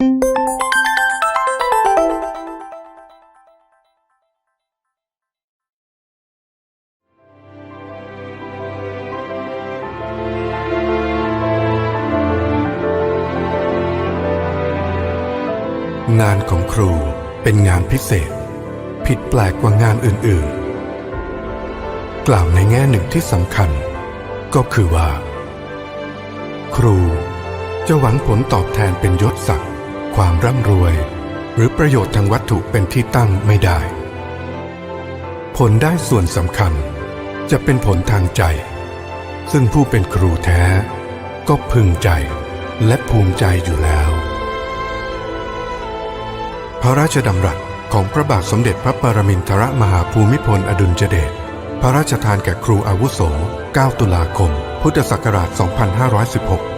งานของครูเป็นงานพิเศษ ผิดแปลกกว่างานอื่นๆ กล่าวในแง่หนึ่งที่สำคัญ ก็คือว่า ครูจะหวังผลตอบแทนเป็นยศศักดิ ความร่ำรวย หรือประโยชน์ทางวัตถุเป็นที่ตั้งไม่ได้ ผลได้ส่วนสำคัญจะเป็นผลทางใจ ซึ่งผู้เป็นครูแท้ ก็พึงใจและภูมิใจอยู่แล้ว พระราชดำรัสของพระบาทสมเด็จพระปรมินทรมหาภูมิพลอดุลยเดชพระราชทานแก่ครูอาวุโส 9 ตุลาคม พุทธศักราช 2516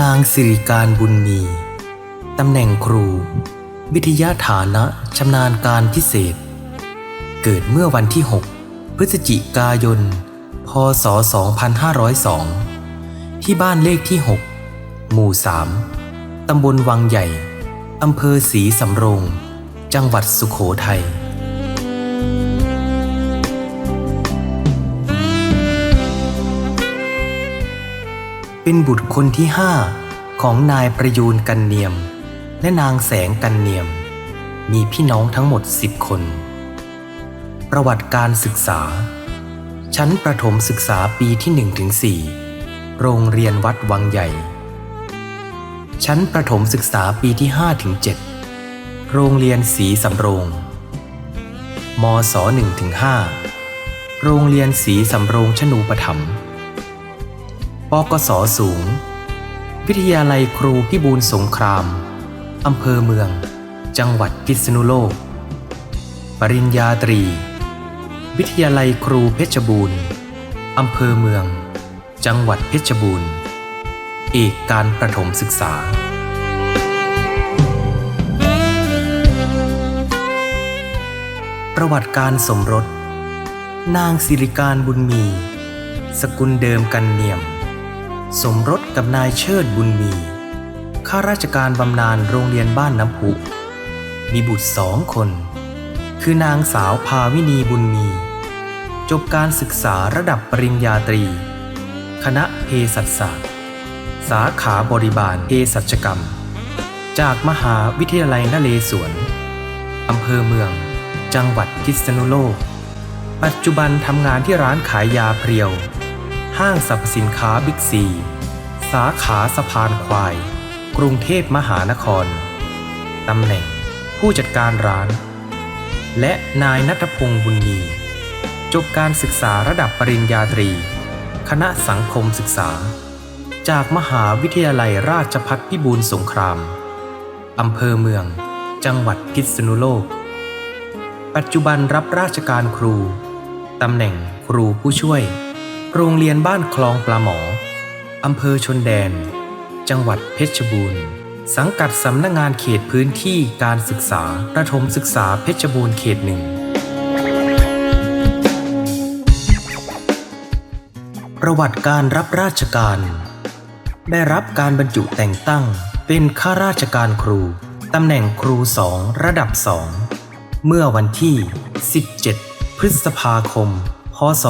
นางสิริการบุญมี ตำแหน่งครู วิทยาฐานะชำนาญการพิเศษ เกิดเมื่อวันที่ 6 พฤศจิกายน พศ 2502 ที่บ้านเลขที่ 6 หมู่ 3 ตำบลวังใหญ่ อำเภอศรีสำโรง จังหวัดสุขโขทัย เป็นบุตรคนที่ห้าของนายประยูนกันเนียม และนางแสงกันเนียม มีพี่น้องทั้งหมดสิบคน ประวัติการศึกษา ชั้นประถมศึกษาปีที่1ถึง4โรงเรียนวัดวังใหญ่ ชั้นประถมศึกษาปีที่5ถึง7โรงเรียนศรีสำโรงมศ1ถึง5โรงเรียนศรีสำโรงชนูปถัมภ์ ปกสสูง วิทยาลัยครูพิบูลสงคราม อำเภอเมือง จังหวัดพิษณุโลก ปริญญาตรี วิทยาลัยครูเพชรบูรณ์ อำเภอเมือง จังหวัดเพชรบูรณ์ เอกการประถมศึกษาประวัติการสมรส นางสิริการบุญมี สกุลเดิมกันเนียม สมรสกับนายเชิดบุญมี ข้าราชการบำนาญโรงเรียนบ้านน้ำพุมีบุตรสองคน คือนางสาวภาวินีบุญมี จบการศึกษาระดับปริญญาตรี คณะเภสัชศาสตร์ สาขาบริบาลเภสัชกรรม จากมหาวิทยาลัยนเรศวรอำเภอเมือง จังหวัดพิษณุโลก ปัจจุบันทำงานที่ร้านขายยาเพรียว ห้างสรรพสินค้าบิ๊กซี สาขาสะพานควาย กรุงเทพมหานคร ตำแหน่งผู้จัดการร้าน และนายนัทพงศ์บุญมี จบการศึกษาระดับปริญญาตรี คณะสังคมศึกษา จากมหาวิทยาลัยราชพัฒพิบูลสงคราม อำเภอเมือง จังหวัดพิษณุโลก ปัจจุบันรับราชการครู ตำแหน่งครูผู้ช่วย โรงเรียนบ้านคลองปลาหมอ อำเภอชนแดน จังหวัดเพชรบูรณ์ สังกัดสำนักงานเขตพื้นที่การศึกษาประถมศึกษาเพชรบูรณ์เขตหนึ่ง ประวัติการรับราชการ ได้รับการบรรจุแต่งตั้งเป็นข้าราชการครู ตำแหน่งครูสองระดับสอง เมื่อวันที่ 17 พฤษภาคม ศ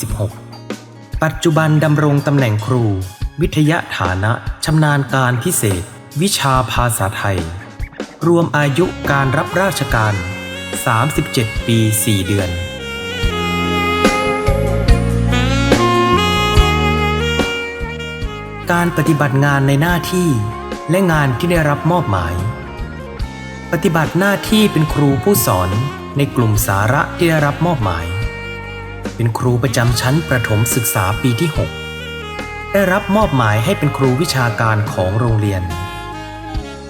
2526 ปัจจุบันดำรงตำแหน่งครู วิทยาฐานะชำนาญการพิเศษ วิชาภาษาไทย รวมอายุการรับราชการ 37 ปี 4 เดือนการปฏิบัติงานในหน้าที่และงานที่ได้รับมอบหมาย ปฏิบัติหน้าที่เป็นครูผู้สอน ในกลุ่มสาระที่ได้รับมอบหมาย เป็นครูประจำชั้นประถมศึกษาปีที่ 6 ได้รับมอบหมายให้เป็นครูวิชาการของโรงเรียน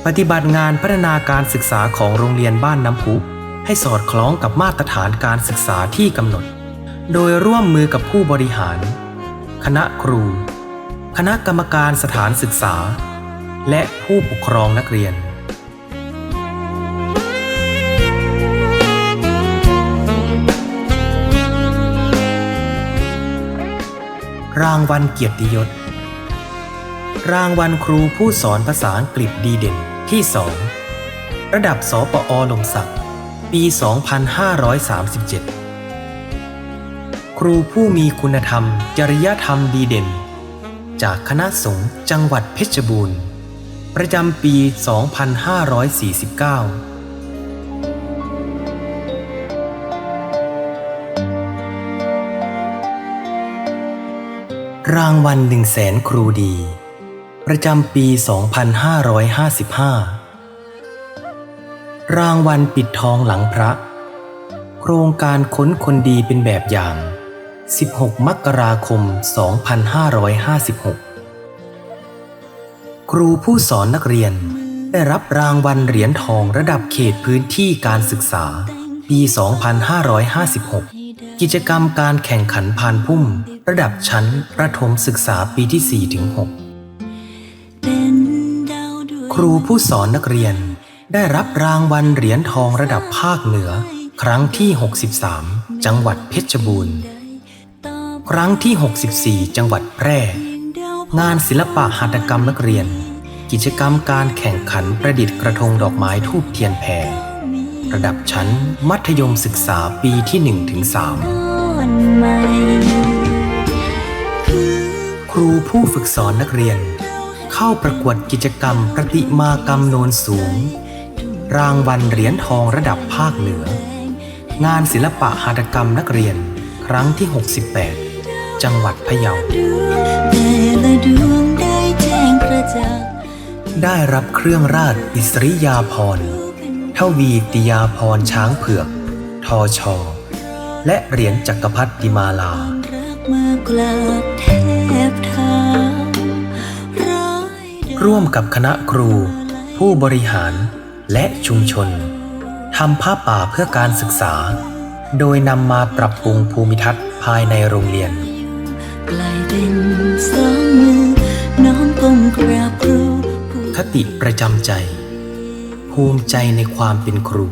ปฏิบัติงานพัฒนาการศึกษาของโรงเรียนบ้านน้ำพุให้สอดคล้องกับมาตรฐานการศึกษาที่กำหนด โดยร่วมมือกับผู้บริหาร คณะครู คณะกรรมการสถานศึกษา และผู้ปกครองนักเรียน รางวัลเกียรติยศ รางวัลครูผู้สอนภาษาอังกฤษดีเด่นที่ 2 ระดับสปอลมศักดิ์ปี 2537 ครูผู้มีคุณธรรม จริยธรรมดีเด่น จากคณะสงฆ์จังหวัดเพชรบูรณ์ ประจำปี 2549 รางวัลหนึ่งแสนครูดี ประจำปี 2555 รางวัลปิดทองหลังพระ โครงการค้นคนดีเป็นแบบอย่าง 16 มกราคม 2556 ครูผู้สอนนักเรียนได้รับรางวัลเหรียญทองระดับเขตพื้นที่การศึกษา ปี 2556 กิจกรรมการแข่งขันพานพุ่ม ระดับชั้นประถมศึกษาปีที่ 4 ถึง 6 ครูผู้สอนนักเรียนได้รับรางวัลเหรียญทองระดับภาคเหนือ ครั้งที่ 63 จังหวัดเพชรบูรณ์ ครั้งที่ 64 จังหวัดแพร่ งานศิลปะหัตถกรรมนักเรียน กิจกรรมการแข่งขันประดิษฐ์กระทงดอกไม้ทูบเทียนแพร ระดับชั้นมัธยมศึกษาปีที่1ถึง3ครูผู้ฝึกสอนนักเรียน เข้าประกวดกิจกรรมประติมากรรมโนนสูง รางวัลเหรียญทองระดับภาคเหนือ งานศิลปะหัตถกรรมนักเรียนครั้งที่ 68 จังหวัดพะเยาได้แจ้งประจักษ์ได้รับเครื่องราชอิสริยาภรณ์ ทวีติยาภรณ์ช้างเผือก ทอชอ และเหรียญจักรพรรดิมาลารักมากราบแทบเท้าร้อยเดือนร่วมกับคณะครู ผู้บริหารและชุมชนทำผ้าป่าเพื่อการศึกษา โดยนำมาปรับปรุงภูมิทัศน์ภายในโรงเรียนกลายเป็นสองมือน้องก้มกราบครูผู้คติประจำใจ ภูมิใจในความเป็นครู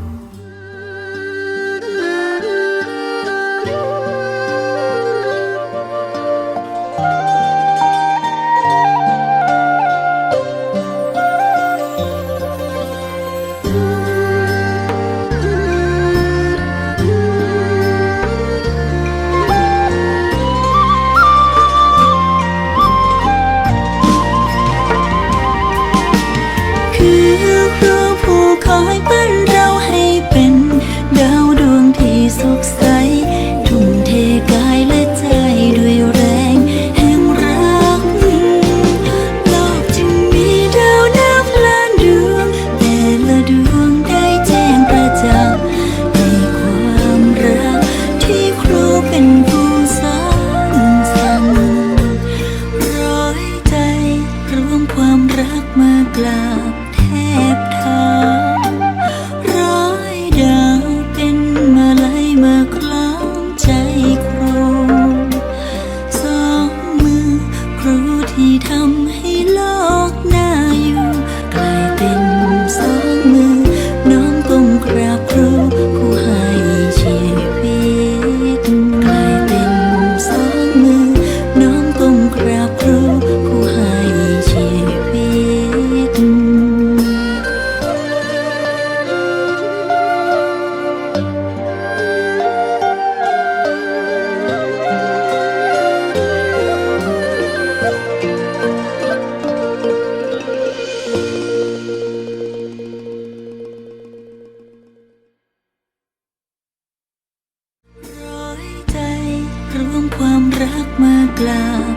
รักมากราบ